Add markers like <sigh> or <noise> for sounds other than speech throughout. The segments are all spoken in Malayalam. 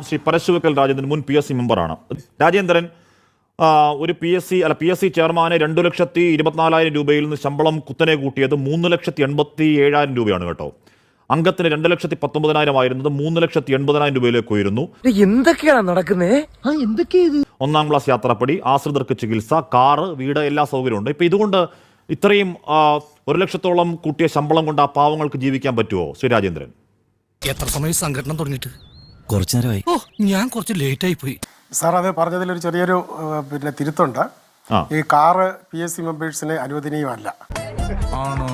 ശ്രീ പരശുവക്കൽ രാജേന്ദ്രൻ മുൻ പി എസ് സി മെമ്പറാണ് രാജേന്ദ്രൻ ഒരു പി എസ് സി അല്ല പി എസ് സി ചെയർമാനെ രണ്ടു ലക്ഷത്തി ഇരുപത്തിനാലായിരം രൂപയിൽ നിന്ന് ശമ്പളം കുത്തനെ കൂട്ടിയത് മൂന്ന് ലക്ഷത്തി എൺപത്തി ഏഴായിരം രൂപയാണ് കേട്ടോ. അംഗത്തിന് രണ്ട് ലക്ഷത്തി പത്തൊമ്പതിനായിരം ആയിരുന്നത് മൂന്ന് ലക്ഷത്തി എൺപതിനായിരം രൂപയിലേക്ക് ഉയരുന്നു എന്തൊക്കെയാണ് നടക്കുന്നത് ആ എന്തൊക്കെയാ ഇത്? ഒന്നാം ക്ലാസ് യാത്രാപ്പടി ആശ്രിതർക്ക് ചികിത്സ കാറ് വീട് എല്ലാ സൗകര്യവും ഉണ്ട് ഇപ്പൊ ഇതുകൊണ്ട് ഇത്രയും ഒരു ലക്ഷത്തോളം കൂട്ടിയ ശമ്പളം കൊണ്ട് ആ പാവങ്ങൾക്ക് ജീവിക്കാൻ പറ്റുമോ ശ്രീ രാജേന്ദ്രൻ? എത്ര സമയം സംഘടന തുടങ്ങിയിട്ട്? കുറച്ചു നേരമായി. ഓ ഞാൻ കുറച്ച് ലേറ്റ് ആയി പോയി. സാർ അത് പറഞ്ഞതിൽ ഒരു ചെറിയൊരു പിന്നെ തിരുത്തുണ്ട്. ഈ കാറ് പി എസ് സി മെമ്പേഴ്സിന് അനുവദനീയമല്ല. ആണോ?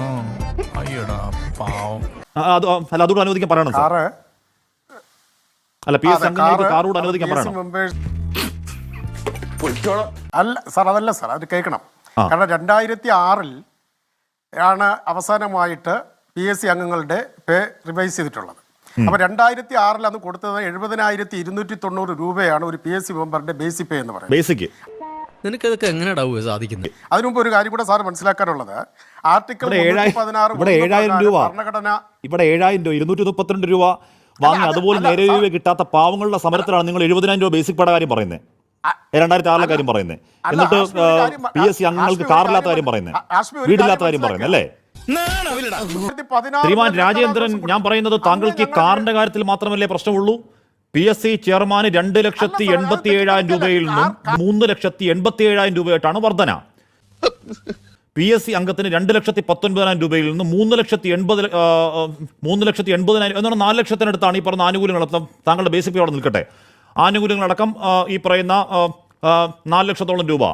അയ്യടാ പാവം. അല്ല അതുകൂടെ അനുവദിക്കാൻ പറയണം സാർ? കാറ് അല്ല പി എസ് സി അംഗങ്ങൾക്ക് കാറ് കാറുകൂടെ അനുവദിക്കാൻ PSC പറയണം? അല്ല സാർ അതല്ല സാർ അത് കേൾക്കണം. കാരണം രണ്ടായിരത്തി ആറിൽ ആണ് അവസാനമായിട്ട് പി എസ് സി അംഗങ്ങളുടെ പേ റിവൈസ് ചെയ്തിട്ടുള്ളത്. അപ്പൊ രണ്ടായിരത്തി ആറിൽ അന്ന് കൊടുത്തത് എഴുപതിനായിരത്തി ഇരുന്നൂറ്റി തൊണ്ണൂറ് രൂപയാണ് ഒരു പി എസ് സി മെമ്പറിന്റെ ബേസിക് പേ എന്ന് പറയുന്നത്. ബേസിക്. നിനക്കതൊക്കെ എങ്ങനെയാണ് സാധിക്കുന്നത് അതിനു മുമ്പ് ഒരു കാര്യം കൂടെ സാർ മനസ്സിലാക്കാനുള്ളത്. ആർട്ടിക്കിൾ ഇവിടെ ഏഴായിരം- പതിനാറ് ഇവിടെ ഏഴായിരം രൂപ. ഭരണഘടന ഇവിടെ ഏഴായിരം രൂപ ഇരുന്നൂറ്റി മുപ്പത്തിരണ്ട് രൂപ വാങ്ങി അതുപോലെ നേരെ രൂപ കിട്ടാത്ത പാവങ്ങളുടെ സമരത്തിലാണ് നിങ്ങൾ എഴുപതിനായിരം രൂപ ബേസിക് പട കാര്യം പറയുന്നത് രണ്ടായിരത്തി ആറിലെ കാര്യം പറയുന്നത് എന്നിട്ട് പി എസ് സി അംഗങ്ങൾക്ക് കാറില്ലാത്ത കാര്യം പറയുന്നത് വീടില്ലാത്ത കാര്യം പറയുന്നത് അല്ലേ? ശ്രീമാൻ രാജേന്ദ്രൻ ഞാൻ പറയുന്നത് താങ്കൾക്ക് ഈ കാറിന്റെ കാര്യത്തിൽ മാത്രമല്ലേ പ്രശ്നമുള്ളൂ? പി എസ് സി ചെയർമാന് രണ്ട് ലക്ഷത്തി എൺപത്തി ഏഴായിരം രൂപയിൽ നിന്നും മൂന്ന് ലക്ഷത്തി എൺപത്തി ഏഴായിരം രൂപയായിട്ടാണ് വർധന. പി എസ് സി അംഗത്തിന് രണ്ട് ലക്ഷത്തി പത്തൊൻപതിനായിരം രൂപയിൽ നിന്ന് മൂന്ന് ലക്ഷത്തി എൺപത് മൂന്ന് ലക്ഷത്തി എൺപതിനായിരം എന്നാണ് നാല് ലക്ഷത്തിനടുത്താണ് ഈ പറഞ്ഞ ആനുകൂല്യങ്ങളടക്കം താങ്കളുടെ ബേസിക് പേ അവിടെ നിൽക്കട്ടെ. ആനുകൂല്യങ്ങളടക്കം ഈ പറയുന്ന നാല് ലക്ഷത്തോളം രൂപ.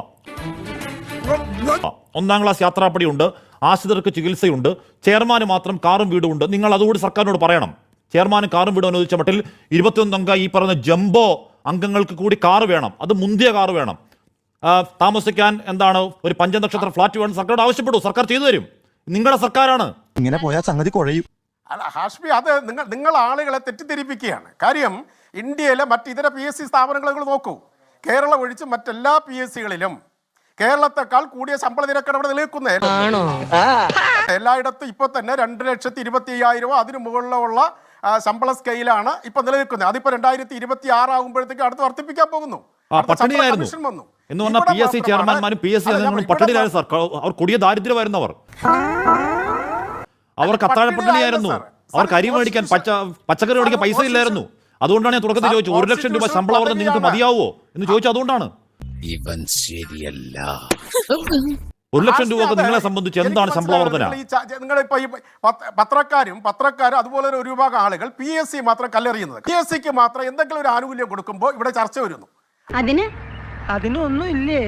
ഒന്നാം ക്ലാസ് യാത്രാപ്പടിയുണ്ട്. ആശ്രിതർക്ക് ചികിത്സയുണ്ട്. ചെയർമാന് മാത്രം കാറും വീടും ഉണ്ട് നിങ്ങൾ അതുകൂടി സർക്കാരിനോട് പറയണം. ചെയർമാന് കാറും വീടും അനുവദിച്ച മട്ടിൽ ഇരുപത്തിയൊന്നംഗ അംഗ ഈ പറയുന്ന ജംബോ അംഗങ്ങൾക്ക് കൂടി കാറ് വേണം. അത് മുന്തിയ കാറ് വേണം. താമസിക്കാൻ എന്താണ് ഒരു പഞ്ചനക്ഷത്ര ഫ്ലാറ്റ് വേണം സർക്കാരോട് ആവശ്യപ്പെട്ടു. സർക്കാർ ചെയ്തു തരും. നിങ്ങളുടെ സർക്കാരാണ്. ഇങ്ങനെ പോയാൽ സംഗതി കുഴയും. അല്ല ഹാഷ്മി അത് നിങ്ങൾ നിങ്ങൾ ആളുകളെ തെറ്റിദ്ധരിപ്പിക്കുകയാണ്. കാര്യം ഇന്ത്യയിലെ മറ്റ് ഇതര പി എസ് സി സ്ഥാപനങ്ങൾ നിങ്ങൾ നോക്കൂ. കേരളം ഒഴിച്ച് മറ്റെല്ലാ പി എസ് സികളിലും കേരളത്തെക്കാൾ കൂടിയ ശമ്പള നിരക്കാണ് അവിടെ നിലനിൽക്കുന്നത് എല്ലായിടത്തും ഇപ്പൊ തന്നെ രണ്ട് ലക്ഷത്തി ഇരുപത്തി അയ്യായിരമോ അതിനു മുകളിലുള്ള ശമ്പള സ്കെയിലാണ് ഇപ്പൊ നിലനിൽക്കുന്നത്. അതിപ്പോ രണ്ടായിരത്തി ഇരുപത്തി ആറ് ആകുമ്പോഴത്തേക്ക് അടുത്ത് വർദ്ധിപ്പിക്കാൻ പോകുന്നു. കമ്മീഷൻ വന്നു. എന്ന് പറഞ്ഞാൽ പി എസ് സി ചെയർമാൻമാരും പി എസ് സി അംഗങ്ങളും പട്ടിണിയിലായിരുന്നു സാർ അവർ കൊടിയ ദാരിദ്ര്യമായിരുന്നു അവർ. അവർ പട്ടിണിയായിരുന്നു. സാർ. അവർക്ക് അരി മേടിക്കാൻ പച്ച പച്ചക്കറി മേടിക്കാൻ പൈസ ഇല്ലായിരുന്നു. അതുകൊണ്ടാണ് ഞാൻ തുടക്കത്തിൽ ചോദിച്ചത്. ചോദിച്ചു ഒരു ലക്ഷം രൂപ ശമ്പളം അവർക്ക് നിങ്ങൾക്ക്. മതിയാവോ എന്ന് ചോദിച്ചത് അതുകൊണ്ടാണ്. ഇവൻ ശരിയല്ല. ഒരു ലക്ഷം രൂപ നിങ്ങളെ സംബന്ധിച്ച് എന്താണ് സംഭവം വർധന ഈ ഇപ്പൊ ഈ പത്രക്കാരും പത്രക്കാരും അതുപോലെ ഒരു വിഭാഗം ആളുകൾ പി എസ് സി മാത്രം കല്ലെറിയുന്നത്. പി എസ് സിക്ക് മാത്രം എന്തെങ്കിലും ഒരു ആനുകൂല്യം കൊടുക്കുമ്പോൾ ഇവിടെ ചർച്ച വരുന്നു. അതിന്? അതിനൊന്നും ഇല്ലേ?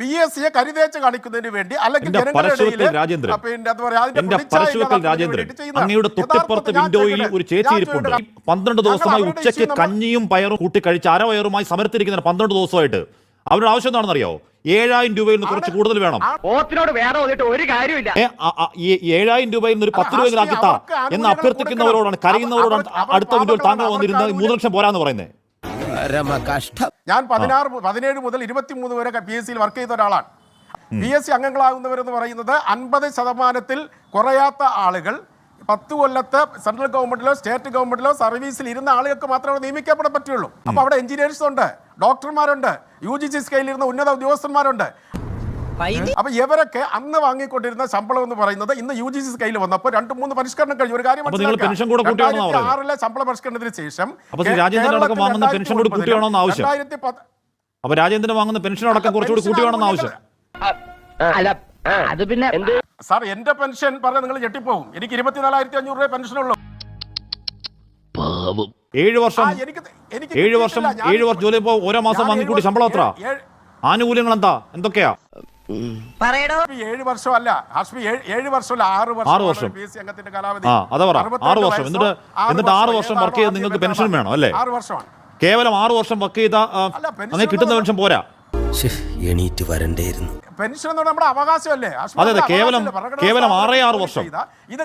പി എസ് സിയെ കരുതേച്ച് കാണിക്കുന്നതിന് വേണ്ടി അല്ലെങ്കിൽ. അങ്ങയുടെ തൊട്ടിപ്പുറത്ത് വിൻഡോയിൽ ഒരു ചേച്ചി ഇരിപ്പുണ്ട്. പന്ത്രണ്ട് ദിവസമായി ഉച്ചയ്ക്ക് കഞ്ഞിയും പയറും കൂട്ടി കഴിച്ച് അരവയറുമായി സമരത്തിരിക്കുന്ന പന്ത്രണ്ട് ദിവസമായിട്ട് അവരുടെ ആവശ്യം എന്താണെന്നറിയോ? ഏഴായിരം രൂപയിൽ നിന്ന് കുറച്ച് കൂടുതൽ വേണം. ഓത്തിനോട് വേറെ ഒരു കാര്യമില്ല ഏഴായിരം രൂപയിൽ നിന്ന് ഒരു പത്ത് അല്ല, രൂപ ആക്കി താ എന്ന് അഭ്യർത്ഥിക്കുന്നവരോടാണ്. കരയുന്നവരോടാണ് അടുത്ത വീഡിയോ താങ്കൾ വന്നിരുന്ന മൂന്ന് ലക്ഷം പോരാന്ന് പറയുന്നത്. കഷ്ടം ഞാൻ പതിനാറ് പതിനേഴ് മുതൽ ഇരുപത്തിമൂന്ന് വരെ പി എസ് സിയിൽ വർക്ക് ചെയ്ത ഒരാളാണ്. പി എസ് സി അംഗങ്ങളാകുന്നവരെന്ന് പറയുന്നത് അൻപത് ശതമാനത്തിൽ കുറയാത്ത ആളുകൾ പത്ത് കൊല്ലത്തെ സെൻട്രൽ ഗവൺമെന്റിലോ സ്റ്റേറ്റ് ഗവൺമെന്റിലോ സർവീസിൽ ഇരുന്ന ആളുകൾക്ക് മാത്രമേ നിയമിക്കപ്പെടാൻ പറ്റുള്ളൂ. അപ്പൊ അവിടെ എഞ്ചിനീയേഴ്സ് ഉണ്ട്. ഡോക്ടർമാരുണ്ട്. യു ജി സി സ്കെയിലിരുന്ന ഉന്നത ഉദ്യോഗസ്ഥന്മാരുണ്ട്. അപ്പൊ ഇവരൊക്കെ അന്ന് വാങ്ങിക്കൊണ്ടിരുന്ന ശമ്പളം എന്ന് പറയുന്നത് ഇന്ന് യു ജി സി സ്കെയിൽ വന്നപ്പോൾ രണ്ട് മൂന്ന് പരിഷ്കരണം കഴിഞ്ഞു. ഒരു കാര്യം പെൻഷൻ രണ്ടായിരത്തി? ആറിലെ ശമ്പള പരിഷ്കരണത്തിന് ശേഷം അപ്പൊ രാജേന്ദ്രൻ അടക്കം വാങ്ങുന്ന പെൻഷൻ കൂടി കൂട്ടിയാണോന്ന് ആവശ്യം? രണ്ടായിരത്തി അപ്പൊ രാജേന്ദ്രൻ വാങ്ങുന്ന പെൻഷൻ അടക്കം കുറച്ചുകൂടി ആവശ്യം? അല്ല അത് പിന്നെ സാർ എന്റെ പെൻഷൻ പറഞ്ഞ നിങ്ങൾ ഞെട്ടിപ്പോവും. എനിക്ക് ഇരുപത്തിനാലായിരത്തി അഞ്ഞൂറ് രൂപ പെൻഷനുള്ളൂ. ഏഴ് വർഷം എനിക്ക് ഏഴ് വർഷം ഏഴ് വർഷം ജോലി പോ ഓരോ മാസം വന്നി വാങ്ങിക്കൂടി ശമ്പളം എത്ര? ആനുകൂല്യങ്ങൾ എന്താ എന്തൊക്കെയാ? ഏഴ് വർഷമല്ല. ഹാഷ്മി ഏഴ് ഏഴ് വർഷമല്ല. ആറ് ആറ് വർഷം. അംഗത്തിന്റെ കാലാവധി. ആ അതാ പറ ആറ് വർഷം. എന്നിട്ട് ആറ് എന്നിട്ട് ആറ് വർഷം, വർക്ക് ചെയ്ത് നിങ്ങൾക്ക് പെൻഷൻ വേണം? അല്ലേ? ആറ് വർഷമാണ്. കേവലം ആറ് വർഷം വർക്ക് ചെയ്ത അങ്ങനെ കിട്ടുന്ന പെൻഷൻ പോരാ? എണീറ്റ് വരണ്ടേയിരുന്നു. പെൻഷൻ എന്ന് പറഞ്ഞാൽ നമ്മുടെ അവകാശമല്ലേ? അതെ അതെ കേവലം കേവലം ആറേ ആറ് വർഷം.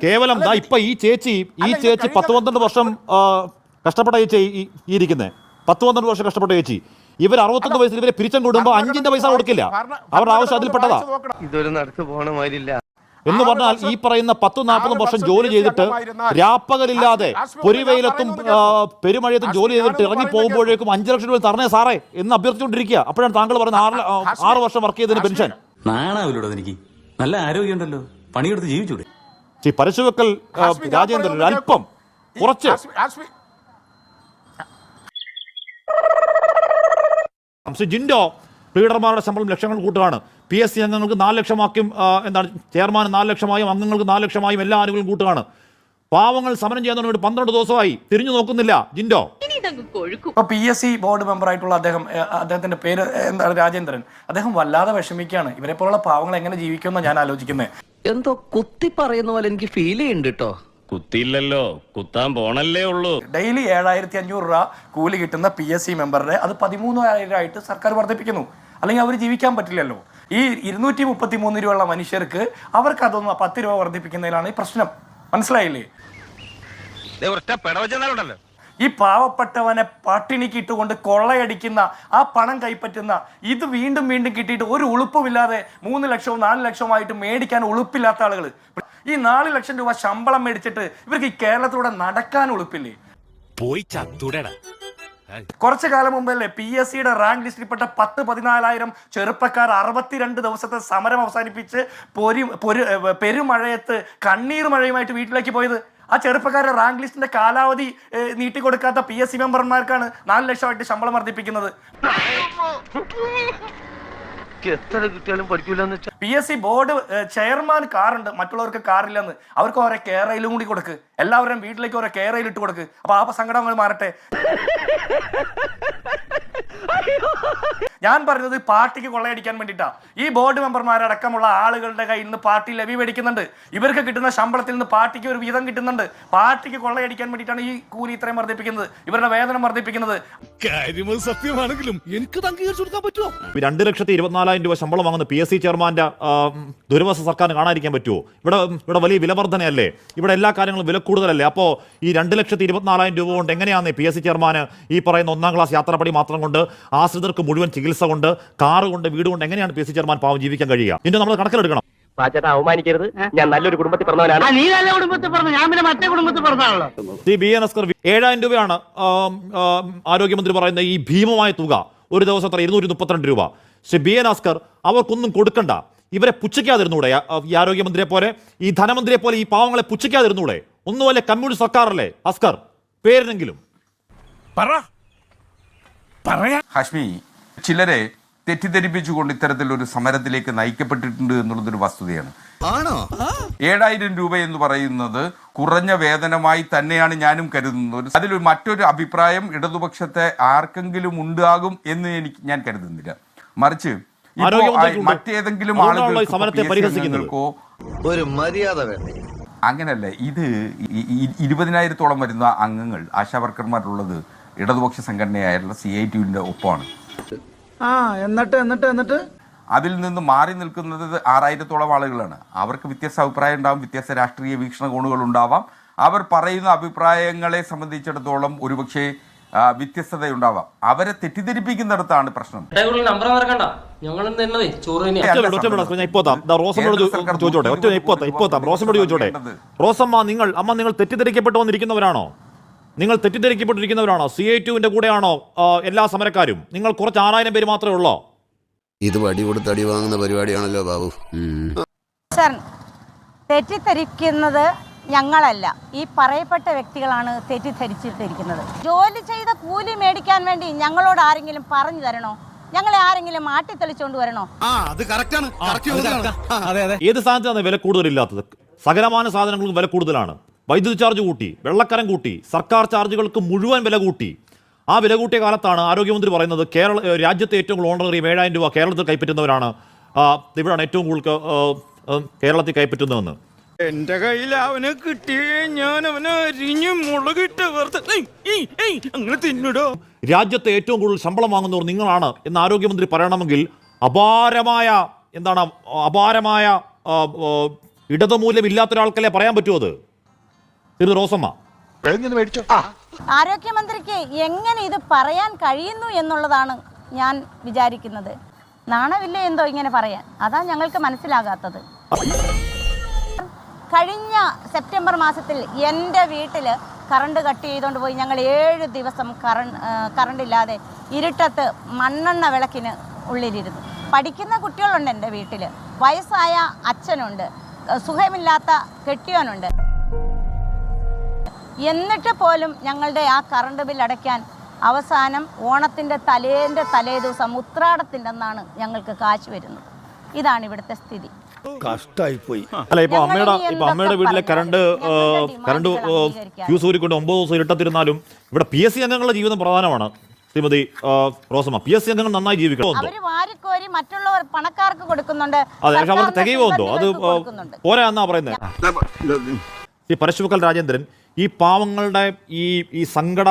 കേവലം ഇപ്പൊ ഈ ചേച്ചി ഈ ചേച്ചി പത്ത് പന്ത്രണ്ട് വർഷം കഷ്ടപ്പെട്ട ചേച്ചി ഈ- ഈ ഇരിക്കുന്നത് പത്ത് പന്ത്രണ്ട് വർഷം കഷ്ടപ്പെട്ട ചേച്ചി. ഇവർ അറുപത്തൊന്ന് വയസ്സിൽ ഇവരെ പിരിച്ചം കൂടുമ്പോൾ അഞ്ചിന്റെ പൈസ കൊടുക്കില്ല. അവരുടെ ആവശ്യം അതിൽപ്പെട്ടതാ ഇതൊരു നടക്ക് എന്ന് പറഞ്ഞാൽ ഈ പറയുന്ന പത്തും നാൽപ്പതും വർഷം ജോലി ചെയ്തിട്ട് രാപ്പകലില്ലാതെ പൊരിവെയിലത്തും പെരുമഴയത്തും ജോലി ചെയ്തിട്ട് ഇറങ്ങി പോകുമ്പോഴേക്കും അഞ്ചു ലക്ഷം രൂപ തരണേ സാറേ എന്ന് അഭ്യർത്ഥിച്ചുകൊണ്ടിരിക്കുക. അപ്പോഴാണ് താങ്കൾ പറയുന്നത് ആറ് ആറ് വർഷം വർക്ക് ചെയ്തതിന് പെൻഷൻ. നാണാവില്ലടോ എനിക്ക് നല്ല ആരോഗ്യമുണ്ടല്ലോ. പണിയെടുത്ത് ജീവിച്ചൂടെ. പരശുവെക്കൽ രാജേന്ദ്രൻ അല്പം കുറച്ച് ഹാഷ്മി, ജിൻഡോ ലീഡർമാരുടെ ശമ്പളം ലക്ഷങ്ങൾ കൂട്ടുകയാണ്. പി എസ് സി അംഗങ്ങൾക്ക് നാല് ലക്ഷമാക്കും എന്താണ് ചെയർമാൻ നാല് ലക്ഷമായും അംഗങ്ങൾക്ക് നാല് ലക്ഷമായും എല്ലാ ആനുകൂല്യം കൂട്ടുകയാണ്. പാവങ്ങൾ സമരം ചെയ്യാൻ തുടങ്ങിയിട്ട് പന്ത്രണ്ട് ദിവസമായി തിരിഞ്ഞു നോക്കുന്നില്ല ജിൻഡോ. ഇപ്പൊ P S C board member ആയിട്ടുള്ള അദ്ദേഹം അദ്ദേഹത്തിന്റെ പേര് എന്താണ് രാജേന്ദ്രൻ. അദ്ദേഹം വല്ലാതെ വിഷമിക്കുകയാണ്. ഇവരെ പോലുള്ള പാവങ്ങൾ എങ്ങനെ ജീവിക്കുമെന്ന് ഞാൻ ആലോചിക്കുന്നത്. എന്തോ കുത്തി പറയുന്ന പോലെ എനിക്ക് ഫീൽ ചെയ്യുന്നുണ്ട് കേട്ടോ കുത്തിയില്ലല്ലോ. കുത്താൻ പോണല്ലേ ഉള്ളൂ. ഡെയിലി ഏഴായിരത്തി അഞ്ഞൂറ് രൂപ കൂലി കിട്ടുന്ന പി എസ് സി മെമ്പറുടെ അത് പതിമൂന്നായിരം ആയിട്ട് സർക്കാർ വർദ്ധിപ്പിക്കുന്നു. അല്ലെങ്കിൽ അവർ ജീവിക്കാൻ പറ്റില്ലല്ലോ. ഈ ഇരുന്നൂറ്റി മുപ്പത്തി മൂന്ന് രൂപയുള്ള മനുഷ്യർക്ക് അവർക്ക് അതൊന്ന് പത്ത് രൂപ വർദ്ധിപ്പിക്കുന്നതിലാണ് ഈ പ്രശ്നം. മനസ്സിലായില്ലേ? ഈ പാവപ്പെട്ടവനെ പട്ടിണിക്ക് ഇട്ടുകൊണ്ട് കൊള്ളയടിക്കുന്ന ആ പണം കൈപ്പറ്റുന്ന ഇത് വീണ്ടും വീണ്ടും കിട്ടിയിട്ട് ഒരു ഉളുപ്പുമില്ലാതെ മൂന്ന് ലക്ഷവും നാല് ലക്ഷവുമായിട്ട് മേടിക്കാൻ ഉളുപ്പില്ലാത്ത ആളുകൾ ഈ നാല് ലക്ഷം രൂപ ശമ്പളം മേടിച്ചിട്ട് ഇവർക്ക് ഈ കേരളത്തിലൂടെ നടക്കാൻ ഉളുപ്പില്ലേ? പോയി ചത്തുടടാ. കുറച്ചു കാലം മുമ്പല്ലേ പി എസ് സിയുടെ റാങ്ക് ലിസ്റ്റിൽപ്പെട്ട പത്ത് പതിനാലായിരം ചെറുപ്പക്കാർ അറുപത്തിരണ്ട് ദിവസത്തെ സമരം അവസാനിപ്പിച്ച് പൊരി പൊരു പെരുമഴയത്ത് കണ്ണീർ മഴയുമായിട്ട് വീട്ടിലേക്ക് പോയത്? ആ ചെറുപ്പക്കാരുടെ റാങ്ക് ലിസ്റ്റിന്റെ കാലാവധി നീട്ടി നീട്ടിക്കൊടുക്കാത്ത പി എസ് സി മെമ്പർമാർക്കാണ് നാല് ലക്ഷമായിട്ട് ശമ്പളം വർദ്ധിപ്പിക്കുന്നത്. എത്ര കിട്ടിയാലും പഠിക്കൂലെന്ന് വെച്ചാൽ P S C board chairman കാറുണ്ട് മറ്റുള്ളവർക്ക് കാറില്ലെന്ന്. അവർക്ക് ഓരോ കേരയിലും കൂടി കൊടുക്ക്. എല്ലാവരും വീട്ടിലേക്ക് ഓരോ കേരയിൽ ഇട്ട് കൊടുക്ക്. അപ്പൊ ആ സങ്കടങ്ങൾ മാറട്ടെ. ഞാൻ പറഞ്ഞത് പാർട്ടിക്ക് കൊള്ളയടിക്കാൻ വേണ്ടിയിട്ടാണ് ഈ ബോർഡ് മെമ്പർമാരടക്കമുള്ള ആളുകളുടെ കയ്യിൽ നിന്ന് പാർട്ടി ലവി മേടിക്കുന്നുണ്ട്. ഇവർക്ക് കിട്ടുന്ന ശമ്പളത്തിൽ നിന്ന് പാർട്ടിക്ക് ഒരു വീതം കിട്ടുന്നുണ്ട്. പാർട്ടിക്ക് കൊള്ളയടിക്കാൻ വേണ്ടിയിട്ടാണ് ഈ കൂലി ഇത്രയും വർദ്ധിപ്പിക്കുന്നത്. ഇവരുടെ വേതനം വർദ്ധിപ്പിക്കുന്നത്. സത്യമാണെങ്കിലും എനിക്ക് കൊടുക്കാൻ പറ്റുമോ? ഈ രണ്ട് ലക്ഷത്തി ഇരുപത്തിനാലായിരം രൂപ ശമ്പളം വാങ്ങുന്ന പി എസ് സി ചെയർമാന്റെ ദുരവസ ദുരവസ്ഥ സർക്കാരിന് കാണാതിരിക്കാൻ പറ്റുമോ? ഇവിടെ ഇവിടെ വലിയ വിലവർദ്ധനയല്ലേ? ഇവിടെ എല്ലാ കാര്യങ്ങളും വില കൂടുതലല്ലേ? അപ്പോൾ ഈ രണ്ട് ലക്ഷത്തി ഇരുപത്തിനാലായിരം രൂപ കൊണ്ട് എങ്ങനെയാണ് പി എസ് സി ചെയർമാന് ഈ പറയുന്ന ഒന്നാം ക്ലാസ് യാത്രാപ്പടി മാത്രം കൊണ്ട് ആശ്രിതർക്ക് മുഴുവൻ ചികിത്സ കൊണ്ട് കാറ് കൊണ്ട് വീട് കൊണ്ട് എങ്ങനെയാണ് പി സി ചെയർമാൻ പാവം ജീവിക്കാൻ കഴിയുക? ഇതിന്റെ നമ്മൾ കണക്കിലെടുക്കണം. പാച്ചേട്ടാ അവമാനിക്കരുത്. ഞാൻ നല്ലൊരു കുടുംബത്തിൽ പറഞ്ഞവനാണ്. നീ നല്ല കുടുംബത്തിൽ പറഞ്ഞു? ഞാൻ പിന്നെ മറ്റേ കുടുംബത്തിൽ പറഞ്ഞാണല്ലോ ശ്രീ ബി എൻ അസ്കർ ഏഴായിരം രൂപയാണ് ആരോഗ്യമന്ത്രി പറയുന്ന ഈ ഭീമമായ തുക. ഒരു ദിവസം അത്ര ഇരുന്നൂറ്റി മുപ്പത്തിരണ്ട് രൂപ. ശ്രീ ബി എൻ അസ്കർ അവർക്കൊന്നും കൊടുക്കണ്ട. ഇവരെ പുച്ഛിക്കാതിരുന്നൂടെ ഈ ആരോഗ്യമന്ത്രിയെ പോലെ ഈ ധനമന്ത്രിയെ പോലെ ഈ പാവങ്ങളെ പുച്ഛിക്കാതിരുന്നൂടെ? ഒന്നുമല്ല കമ്മ്യൂണിസ്റ്റ് സർക്കാരല്ലേ? അസ്കർ പേരിനെങ്കിലും. പറ. പറയാ. ഹാഷ്മി ചിലരെ തെറ്റിദ്ധരിപ്പിച്ചുകൊണ്ട് ഇത്തരത്തിലൊരു സമരത്തിലേക്ക് നയിക്കപ്പെട്ടിട്ടുണ്ട് എന്നുള്ളതൊരു വസ്തുതയാണ്. ആണോ? ഏഴായിരം രൂപ എന്ന് പറയുന്നത് കുറഞ്ഞ വേതനമായി തന്നെയാണ് ഞാനും കരുതുന്നത്. അതിൽ മറ്റൊരു അഭിപ്രായം ഇടതുപക്ഷത്തെ ആർക്കെങ്കിലും ഉണ്ടാകും എന്ന് എനിക്ക് ഞാൻ കരുതുന്നില്ല. മറിച്ച് മറ്റേതെങ്കിലും ആളുകൾക്കോ, ഒരു മര്യാദ വേണ്ടേ? അങ്ങനല്ല ഇത് ഇരുപതിനായിരത്തോളം വരുന്ന അംഗങ്ങൾ ആശാവർക്കർമാരുള്ളത് ഇടതുപക്ഷ സംഘടനയായുള്ള സി ഐ ടിയുടെ ഒപ്പമാണ്. ആ എന്നിട്ട് എന്നിട്ട് എന്നിട്ട്? അതിൽ നിന്ന് മാറി നിൽക്കുന്നത് ആറായിരത്തോളം ആളുകളാണ്. അവർക്ക് വ്യത്യസ്ത അഭിപ്രായം ഉണ്ടാവും വ്യത്യസ്ത രാഷ്ട്രീയ വീക്ഷണകോണുകൾ ഉണ്ടാവാം. അവർ പറയുന്ന അഭിപ്രായങ്ങളെ സംബന്ധിച്ചിടത്തോളം ഒരുപക്ഷെ വ്യത്യസ്തതയുണ്ടാവാം. അവരെ തെറ്റിദ്ധരിപ്പിക്കുന്നിടത്താണ് പ്രശ്നം. നമ്പർ മറക്കണ്ട ചോദിച്ചോട്ടെ. റോസമ്മയോട് ചോദിച്ചോട്ടെ. റോസമ്മ നിങ്ങൾ അമ്മ നിങ്ങൾ തെറ്റിദ്ധരിക്കപ്പെട്ടു വന്നിരിക്കുന്നവരാണോ നിങ്ങൾ തെറ്റിദ്ധരിക്കപ്പെട്ടിരിക്കുന്നവരാണോ? സി ഐ ടുവിന്റെ കൂടെയാണോ എല്ലാ സമരക്കാരും? നിങ്ങൾ കുറച്ച് ആറായിരം പേര് മാത്രമേ ഉള്ളോ? ഇത് വടി കൊടുത്ത് അടി വാങ്ങുന്ന പരിപാടിയാണല്ലോ ബാബു. സർ തെറ്റിദ്ധരിക്കുന്നത് ഞങ്ങളല്ല. ഈ പറയപ്പെട്ട വ്യക്തികളാണ് തെറ്റിദ്ധരിച്ചിട്ടിരിക്കുന്നത്. ജോലി ചെയ്ത കൂലി മേടിക്കാൻ വേണ്ടി ഞങ്ങളോട് ആരെങ്കിലും പറഞ്ഞു തരണോ? ഞങ്ങളെ ആരെങ്കിലും മാറ്റി ആട്ടിത്തെളിച്ചുകൊണ്ട് വരണോ അതെ അതെ. ഏത് സാധനത്തിനാണ് വില കൂടുതലില്ലാത്തത്? സകലമാന സാധനങ്ങൾക്കും വില കൂടുതലാണ്. വൈദ്യുതി ചാർജ് കൂട്ടി വെള്ളക്കരം കൂട്ടി സർക്കാർ ചാർജുകൾക്ക് മുഴുവൻ വില കൂട്ടി. ആ വില കൂട്ടിയ കാലത്താണ് ആരോഗ്യമന്ത്രി പറയുന്നത് കേരള രാജ്യത്തെ ഏറ്റവും കൂടുതൽ ഓണറേറിയം ഏഴായിരം രൂപ കേരളത്തിൽ കൈപ്പറ്റുന്നവരാണ്. ഇവിടെയാണ് ഇവിടാണ് ഏറ്റവും കൂടുതൽ കേരളത്തിൽ കൈപ്പറ്റുന്നതെന്ന്. എന്റെ കയ്യിൽ അവനെ കിട്ടിയേ ഞാൻ അവനെ അരിഞ്ഞ് മുളകിട്ട് അങ്ങനെ തിന്നിടോ? രാജ്യത്തെ ഏറ്റവും കൂടുതൽ ശമ്പളം വാങ്ങുന്നവർ നിങ്ങളാണ് എന്ന് ആരോഗ്യമന്ത്രി പറയണമെങ്കിൽ അപാരമായ എന്താണ് അപാരമായ ആ, ആ, ഇടതുമൂല്യം ഇല്ലാത്ത ഒരാൾക്കല്ലേ പറയാൻ പറ്റുമോ അത്? തിരു റോസമ്മ. ആരോഗ്യമന്ത്രിക്ക് എങ്ങനെ ഇത് പറയാൻ കഴിയുന്നു എന്നുള്ളതാണ് ഞാൻ വിചാരിക്കുന്നത്. നാണമില്ലേ എന്തോ ഇങ്ങനെ പറയാൻ? അതാ ഞങ്ങൾക്ക് മനസ്സിലാകാത്തത്. കഴിഞ്ഞ സെപ്റ്റംബർ മാസത്തിൽ എന്റെ വീട്ടിൽ കറണ്ട് കട്ട് ചെയ്തുകൊണ്ട് പോയി ഞങ്ങൾ ഏഴ് ദിവസം കറണ്ട് കറണ്ട് ഇല്ലാതെ ഇരുട്ടത്ത് മണ്ണെണ്ണ വിളക്കിന് ഉള്ളിലിരുന്നു. പഠിക്കുന്ന കുട്ടികളുണ്ട് എന്റെ വീട്ടിൽ വയസ്സായ അച്ഛനുണ്ട്. സുഖമില്ലാത്ത കെട്ടിയോനുണ്ട് എന്നിട്ട് പോലും ഞങ്ങളുടെ ആ കറണ്ട് ബിൽ അടയ്ക്കാൻ അവസാനം ഓണത്തിന്റെ തലേന്റെ തലേ ദിവസം ഉത്രാടത്തിന്റെ അന്നാണ് ഞങ്ങൾക്ക് കാശ് വരുന്നത്. ഇതാണ് ഇവിടുത്തെ സ്ഥിതി. കഷ്ടായി പോയി അല്ല ഇപ്പൊ അമ്മയുടെ ഇപ്പൊ അമ്മയുടെ വീട്ടിലെ കറണ്ട് കറണ്ട്. ഫ്യൂസ് ഊരിക്കൊണ്ട് ഒമ്പത് ദിവസം ഇരട്ടത്തിരുന്നാലും ഇവിടെ പി എസ് സി അംഗങ്ങളുടെ ജീവിതം പ്രധാനമാണ്. Shrimati Rosamma P S C അംഗങ്ങൾ നന്നായി ജീവിക്കണം അവർ വാരിക്കോരി മറ്റുള്ളവർ പണക്കാർക്ക് കൊടുക്കുന്നുണ്ട്. അതെ പക്ഷെ അവർക്ക് സർക്കാരിന്റെ തികയുമോ അത്. പോരാ എന്നാ പറയുന്നത് ഈ പരശുവക്കൽ രാജേന്ദ്രൻ ഈ പാവങ്ങളുടെ ഈ ഈ സങ്കട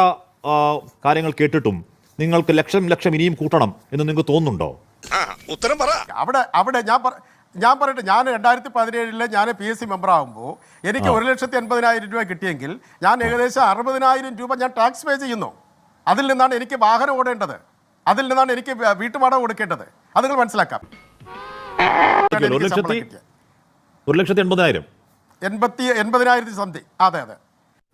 കാര്യങ്ങൾ കേട്ടിട്ടും നിങ്ങൾക്ക് ലക്ഷം ലക്ഷം ഇനിയും കൂട്ടണം എന്ന് നിങ്ങൾക്ക് തോന്നുന്നുണ്ടോ? ഉത്തരം പറ. അവിടെ അവിടെ ഞാൻ പറ- ഞാൻ പറയട്ടെ ഞാൻ രണ്ടായിരത്തി പതിനേഴിൽ ഞാൻ പി എസ് സി മെമ്പർ ആകുമ്പോൾ എനിക്ക് ഒരു ലക്ഷത്തി എൺപതിനായിരം രൂപ കിട്ടിയെങ്കിൽ ഞാൻ ഏകദേശം അറുപതിനായിരം രൂപ ഞാൻ ടാക്സ് പേ ചെയ്യുന്നു. അതിൽ നിന്നാണ് എനിക്ക് വാഹനം ഓടേണ്ടത്. അതിൽ നിന്നാണ് എനിക്ക് വീട്ടുപാടം കൊടുക്കേണ്ടത്. അത് നിങ്ങൾ മനസ്സിലാക്കാം. ഒരു ലക്ഷത്തി. ഒരു എൺപതിനായിരം എൺപത്തി എൺപതിനായിരത്തി സംതിങ് അതെ അതെ.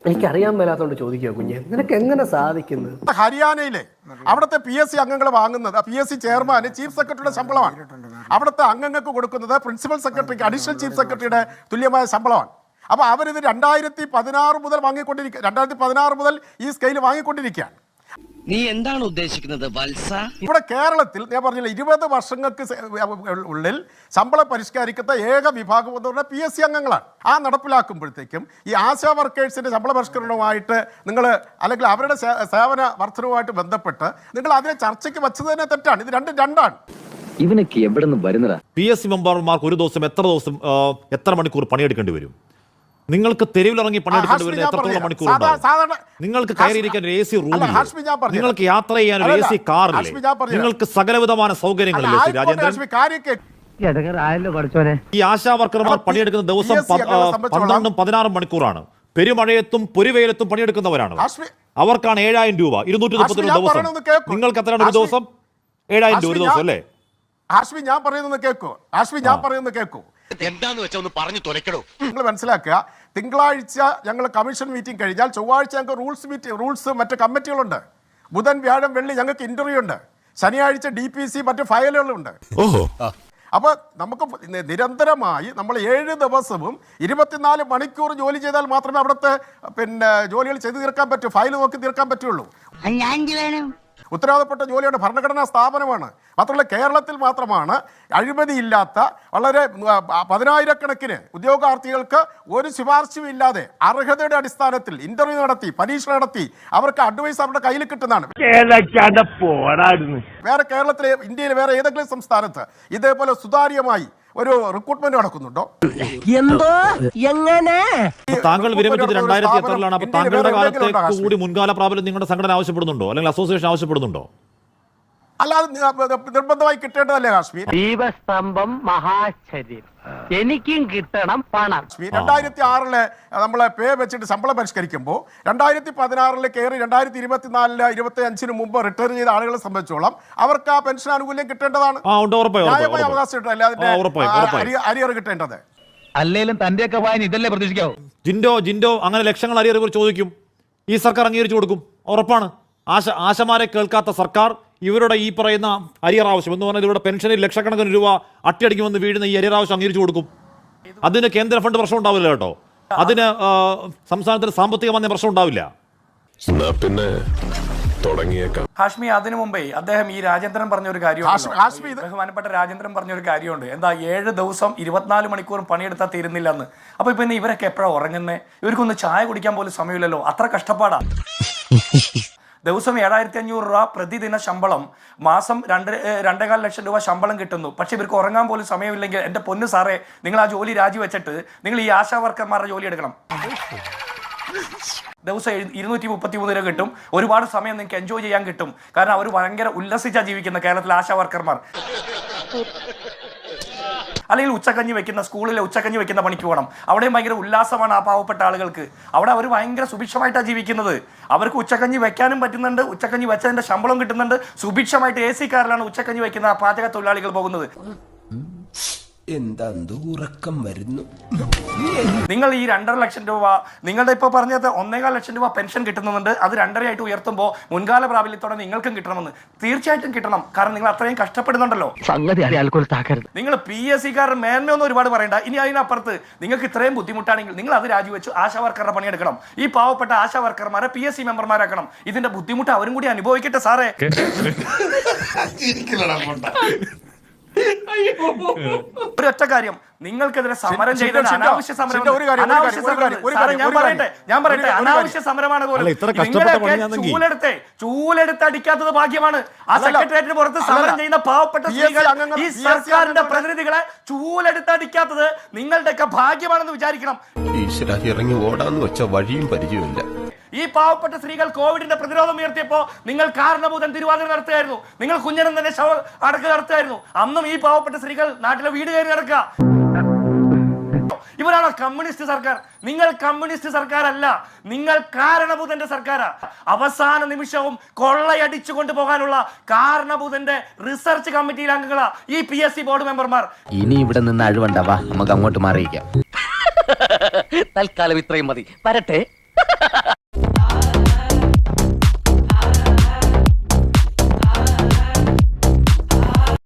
എനിക്കറിയാൻ മേലാത്തോണ്ട് ചോദിക്കുക കുഞ്ഞെ. നിനക്ക് എങ്ങനെ സാധിക്കുന്നു? ഹരിയാനയിലെ അവിടുത്തെ പി എസ് സി അംഗങ്ങൾ വാങ്ങുന്നത് പി എസ് സി ചെയർമാന് ചീഫ് സെക്രട്ടറിയുടെ ശമ്പളമാണ്. അവിടുത്തെ അംഗങ്ങൾക്ക് കൊടുക്കുന്നത് പ്രിൻസിപ്പൽ സെക്രട്ടറിക്ക് അഡീഷണൽ ചീഫ് സെക്രട്ടറിയുടെ തുല്യമായ ശമ്പളമാണ്. അപ്പോൾ അവരിത് രണ്ടായിരത്തി പതിനാറ് മുതൽ വാങ്ങിക്കൊണ്ടിരിക്കുക രണ്ടായിരത്തി പതിനാറ് മുതൽ ഈ സ്കെയിൽ വാങ്ങിക്കൊണ്ടിരിക്കുകയാണ്. നീ എന്താണ് ഉദ്ദേശിക്കുന്നത് വത്സ? ഇവിടെ കേരളത്തിൽ ഞാൻ പറഞ്ഞില്ല ഇരുപത് വർഷങ്ങൾക്ക് ഉള്ളിൽ ശമ്പളം പരിഷ്കരിക്കുന്ന ഏക വിഭാഗം എന്ന് പറഞ്ഞാൽ പി എസ് സി അംഗങ്ങളാണ്. ആ നടപ്പിലാക്കുമ്പോഴത്തേക്കും ഈ ആശാ വർക്കേഴ്സിന്റെ ശമ്പള പരിഷ്കരണവുമായിട്ട് നിങ്ങൾ അല്ലെങ്കിൽ അവരുടെ സേവന വർധനവുമായിട്ട് ബന്ധപ്പെട്ട് നിങ്ങൾ അതിനെ ചർച്ചയ്ക്ക് വെച്ചത് തന്നെ തെറ്റാണ്. ഇത് രണ്ടും രണ്ടാണ്. ഇവനൊക്കെ എവിടെ നിന്ന് വരുന്നതാ? പി എസ് സി മെമ്പർമാർക്ക് ഒരു ദിവസം എത്ര ദിവസം എത്ര മണിക്കൂർ പണിയെടുക്കേണ്ടി വരും? നിങ്ങൾക്ക് തെരുവിലിറങ്ങി പണിയെടുക്കേണ്ടി ഹാഷ്മി വരുന്ന എത്രത്തോളം മണിക്കൂർ സാധാരണ- നിങ്ങൾക്ക് കയറിയിരിക്കാൻ ഒരു എ സി. നിങ്ങൾക്ക് യാത്ര ചെയ്യാൻ ഒരു എ സി കാറില്ലേ പറഞ്ഞുതരാം. നിങ്ങൾക്ക് സകലവിധമായ സൗകര്യങ്ങൾ രാജേന്ദ്രൻ? ഈ ആശാ വർക്കർമാർ പണിയെടുക്കുന്ന ദിവസം പന്ത്രണ്ടും പതിനാറും മണിക്കൂറാണ്. പെരുമഴയത്തും പൊരുവെയിലത്തും പണിയെടുക്കുന്നവരാണ്. അവർക്കാണ് ഏഴായിരം രൂപ. ഇരുന്നൂറ്റി മുപ്പത്തി രണ്ട് ദിവസം. നിങ്ങൾക്ക് എത്രയാണ് ഒരു ദിവസം? ഏഴായിരം രൂപ ഒരു ദിവസം അല്ലേ? ഹാഷ്മി ഞാൻ പറയുന്നത് കേൾക്കൂ. ഹാഷ്മി ഞാൻ പറയുന്നത് കേൾക്കൂ. എന്താന്ന് വെച്ചാൽ ഒന്ന് പറഞ്ഞു തുലക്കടോ നിങ്ങൾ മനസ്സിലാക്കുക തിങ്കളാഴ്ച ഞങ്ങൾ കമ്മീഷൻ മീറ്റിംഗ് കഴിഞ്ഞാൽ ചൊവ്വാഴ്ച ഞങ്ങൾക്ക് റൂൾസ് മീറ്റിംഗ് റൂൾസ് മറ്റു കമ്മിറ്റികളുണ്ട്. ബുധൻ വ്യാഴം വെള്ളി ഞങ്ങൾക്ക് ഇന്റർവ്യൂ ഉണ്ട് ശനിയാഴ്ച ഡി പി സി മറ്റ് ഫയലുകളുണ്ട്. ഓഹോ. അപ്പോൾ നമുക്ക് നിരന്തരമായി നമ്മൾ ഏഴ് ദിവസവും ഇരുപത്തിനാല് മണിക്കൂർ ജോലി ചെയ്താൽ മാത്രമേ അവിടുത്തെ പിന്നെ ജോലികൾ ചെയ്തു തീർക്കാൻ പറ്റൂ ഫയൽ നോക്കി തീർക്കാൻ പറ്റുള്ളൂ. ഉത്തരവാദപ്പെട്ട ജോലിയാണ് ഭരണഘടനാ സ്ഥാപനമാണ്. മാത്രമല്ല കേരളത്തിൽ മാത്രമാണ് അഴിമതിയില്ലാത്ത വളരെ പതിനായിരക്കണക്കിന് ഉദ്യോഗാർത്ഥികൾക്ക് ഒരു ശുപാർശയും ഇല്ലാതെ അർഹതയുടെ അടിസ്ഥാനത്തിൽ ഇന്റർവ്യൂ നടത്തി പരീക്ഷ നടത്തി അവർക്ക് അഡ്വൈസ് അവരുടെ കയ്യിൽ കിട്ടുന്നതാണ്. വേറെ കേരളത്തിലെ ഇന്ത്യയിലെ വേറെ ഏതെങ്കിലും സംസ്ഥാനത്ത് ഇതേപോലെ സുതാര്യമായി ഒരു റിക്രൂട്ട്മെന്റ് നടക്കുന്നുണ്ടോ? എന്തോ? എങ്ങനെ? താങ്കൾ വിരമിച്ചത് രണ്ടായിരത്തി എത്രയിലാണ് അപ്പൊ താങ്കളുടെ കാലത്തേക്ക് കൂടി മുൻകാല പ്രാബല്യം നിങ്ങളുടെ സംഘടന ആവശ്യപ്പെടുന്നുണ്ടോ? അല്ലെങ്കിൽ അസോസിയേഷൻ ആവശ്യപ്പെടുന്നുണ്ടോ? അല്ലാതെ നിർബന്ധമായി കിട്ടേണ്ടതല്ലേ കാശ്മീർ? ദീപസ്തംഭം മഹാശ്ചര്യം എനിക്കും കിട്ടണം പണം. രണ്ടായിരത്തി ആറിൽ നമ്മളെ പേ വെച്ചിട്ട് ശമ്പളം പരിഷ്കരിക്കുമ്പോൾ രണ്ടായിരത്തി പതിനാറിൽ കയറി രണ്ടായിരത്തി ഇരുപത്തിനാലിൽ ഇരുപത്തി അഞ്ചിന് മുമ്പ് റിട്ടയർ ചെയ്ത ആളുകളെ സംബന്ധിച്ചോളം അവർക്ക് ആ പെൻഷൻ ആനുകൂല്യം കിട്ടേണ്ടതാണ്. ന്യായമായ അവകാശം കിട്ടല്ലേ അതിന്റെ അരിയർ കിട്ടേണ്ടത്. അല്ലേലും തന്റെയൊക്കെ വായന ഇതല്ലേ പ്രതീക്ഷിക്കാവൂ? ജിൻഡോ ജിൻഡോ അങ്ങനെ ലക്ഷങ്ങൾ അരിയറിവർ ചോദിക്കും. ഈ സർക്കാർ അംഗീകരിച്ചു കൊടുക്കും. ഉറപ്പാണ്. ആശ ആശമാരെ കേൾക്കാത്ത സർക്കാർ ഇവരുടെ ഈ പറയുന്ന അരിയർ ആവശ്യം എന്ന് പറഞ്ഞാൽ ഇവരുടെ പെൻഷനിൽ ലക്ഷക്കണക്കിന് രൂപ അട്ടിയടിക്കുമെന്ന് വീഴുന്ന ഈ അരിയർ ആവശ്യം അംഗീകരിച്ചു കൊടുക്കും. അതിന് കേന്ദ്ര ഫണ്ട് പ്രശ്നം ഉണ്ടാവില്ല കേട്ടോ. അതിന് സംസ്ഥാനത്തിന് സാമ്പത്തികമായ പ്രശ്നം ഉണ്ടാവില്ല. പിന്നെ തുടങ്ങിയേക്കാം. ഹാഷ്മി അതിനു മുമ്പേ അദ്ദേഹം ഈ രാജേന്ദ്രൻ പറഞ്ഞ ഒരു ഹാഷ്മി ബഹുമാനപ്പെട്ട രാജേന്ദ്രൻ പറഞ്ഞ ഒരു കാര്യമുണ്ട്. എന്താ ഏഴ് ദിവസം ഇരുപത്തിനാല് മണിക്കൂറും പണിയെടുത്താൽ തീരുന്നില്ല എന്ന് അപ്പൊ ഇപ്പൊ ഇന്ന് ഇവരൊക്കെ എപ്പോഴാണ് ഉറങ്ങുന്നത് ഇവർക്കൊന്ന് ചായ കുടിക്കാൻ പോലും സമയമില്ലല്ലോ. അത്ര കഷ്ടപ്പാടാ. <laughs> ദിവസം ഏഴായിരത്തി അഞ്ഞൂറ് രൂപ പ്രതിദിന ശമ്പളം. മാസം രണ്ട് രണ്ടേകാൽ ലക്ഷം രൂപ ശമ്പളം കിട്ടുന്നു. പക്ഷേ ഇവർക്ക് ഉറങ്ങാൻ പോലും സമയമില്ലെങ്കിൽ എന്റെ പൊന്ന് സാറേ നിങ്ങൾ ആ ജോലി രാജിവെച്ചിട്ട് നിങ്ങൾ ഈ ആശാ വർക്കർമാരുടെ ജോലി എടുക്കണം. ദിവസം ഇരുന്നൂറ്റി മുപ്പത്തി മൂന്ന് രൂപ കിട്ടും. ഒരുപാട് സമയം നിങ്ങൾക്ക് എൻജോയ് ചെയ്യാൻ കിട്ടും. കാരണം അവർ ഭയങ്കര ഉല്ലസിച്ചാണ് ജീവിക്കുന്ന കേരളത്തിലെ ആശാ വർക്കർമാർ അല്ലെങ്കിൽ ഉച്ചക്കഞ്ഞി വെക്കുന്ന സ്കൂളിലെ ഉച്ചക്കഞ്ഞി വെക്കുന്ന പണിക്ക് പോകണം. അവിടെയും ഭയങ്കര ഉല്ലാസമാണ് ആ പാവപ്പെട്ട ആളുകൾക്ക്. അവിടെ അവർ ഭയങ്കര സുഭിക്ഷമായിട്ടാണ് ജീവിക്കുന്നത്. അവർക്ക് ഉച്ചക്കഞ്ഞി വെക്കാനും പറ്റുന്നുണ്ട്. ഉച്ചക്കഞ്ഞി വെച്ചതിന്റെ ശമ്പളം കിട്ടുന്നുണ്ട്. സുഭിക്ഷമായിട്ട് എ സി കാറിലാണ് ഉച്ചക്കഞ്ഞി വെക്കുന്ന പാചക തൊഴിലാളികൾ പോകുന്നത്. എന്താ ഉറക്കം വരുന്നു? നിങ്ങൾ ഈ രണ്ടര ലക്ഷം രൂപ നിങ്ങളുടെ ഇപ്പോൾ പറഞ്ഞത് ഒന്നേകാൽ ലക്ഷം രൂപ പെൻഷൻ കിട്ടുന്നുണ്ട്. അത് രണ്ടരയായിട്ട് ഉയർത്തുമ്പോൾ മുൻകാല പ്രാബല്യത്തോടെ നിങ്ങൾക്കും കിട്ടണമെന്ന് തീർച്ചയായിട്ടും കിട്ടണം. കാരണം നിങ്ങൾ അത്രയും കഷ്ടപ്പെടുന്നുണ്ടല്ലോ. സംഗതി നിങ്ങൾ പി എസ് സിക്കാരൻ മേന്മയൊന്നും ഒരുപാട് പറയണ്ട. ഇനി അതിനപ്പുറത്ത് നിങ്ങൾക്ക് ഇത്രയും ബുദ്ധിമുട്ടാണെങ്കിൽ നിങ്ങൾ അത് രാജിവെച്ചു ആശാ വർക്കറുടെ പണിയെടുക്കണം ഈ പാവപ്പെട്ട ആശാ വർക്കർമാരെ പി എസ് സി മെമ്പർമാരാക്കണം. ഇതിന്റെ ബുദ്ധിമുട്ട് അവരും കൂടി അനുഭവിക്കട്ടെ സാറേ. ഒരു ഒറ്റ കാര്യം. നിങ്ങൾക്കെതിരെ സമരം ചെയ്ത ചെയ്തത് അനാവശ്യ സമരം അനാവശ്യ സമരം. ഞാൻ പറയട്ടെ? ഞാൻ പറയട്ടെ? അനാവശ്യ സമരമാണ് പോലും അല്ല, ഇത്ര കഷ്ടപ്പെട്ട നിങ്ങളെയൊക്കെ പണിയാണെങ്കിൽ- ചൂലെടുത്ത്. ചൂലെടുത്ത് അടിക്കാത്തത് ഭാഗ്യമാണ്. ആ. സെക്രട്ടേറിയറ്റിന് പുറത്ത് സമരം. ചെയ്യുന്ന പാവപ്പെട്ട സ്ത്രീകൾ ഈ സർക്കാരിന്റെ പ്രതിനിധികളെ ചൂലെടുത്ത് അടിക്കാത്തത് നിങ്ങളുടെയൊക്കെ ഭാഗ്യമാണെന്ന് വിചാരിക്കണം. ഈശ്വര ഇറങ്ങി ഓടാന്ന് വെച്ച വഴിയും പരിചയമില്ല ഈ പാവപ്പെട്ട സ്ത്രീകൾ കോവിഡിന്റെ പ്രതിരോധം ഉയർത്തിയപ്പോ നിങ്ങൾ കാരണഭൂതൻ തിരുവാതിര നടത്തുകയായിരുന്നു. നിങ്ങൾ കുഞ്ഞനം തന്നെ ശവ അടക്കം നടത്തുകയായിരുന്നു. അന്നും ഈ പാവപ്പെട്ട സ്ത്രീകൾ നാട്ടിലെ വീട് കയറി നടക്കുക. ഇവരാണോ കമ്മ്യൂണിസ്റ്റ് സർക്കാർ? നിങ്ങൾ കമ്മ്യൂണിസ്റ്റ് സർക്കാരല്ല. നിങ്ങൾ കാരണഭൂതന്റെ സർക്കാരാ. അവസാന നിമിഷവും കൊള്ളയടിച്ചു കൊണ്ടുപോകാനുള്ള കാരണഭൂതന്റെ റിസർച്ച് കമ്മിറ്റിയിലെ അംഗങ്ങളാ ഈ പി എസ് സി ബോർഡ് മെമ്പർമാർ. ഇനി ഇവിടെ നിന്ന് അഴിവണ്ടാവാ നമുക്ക് അങ്ങോട്ട് മാറിയിക്കാം തൽക്കാലം ഇത്രയും മതി. വരട്ടെ.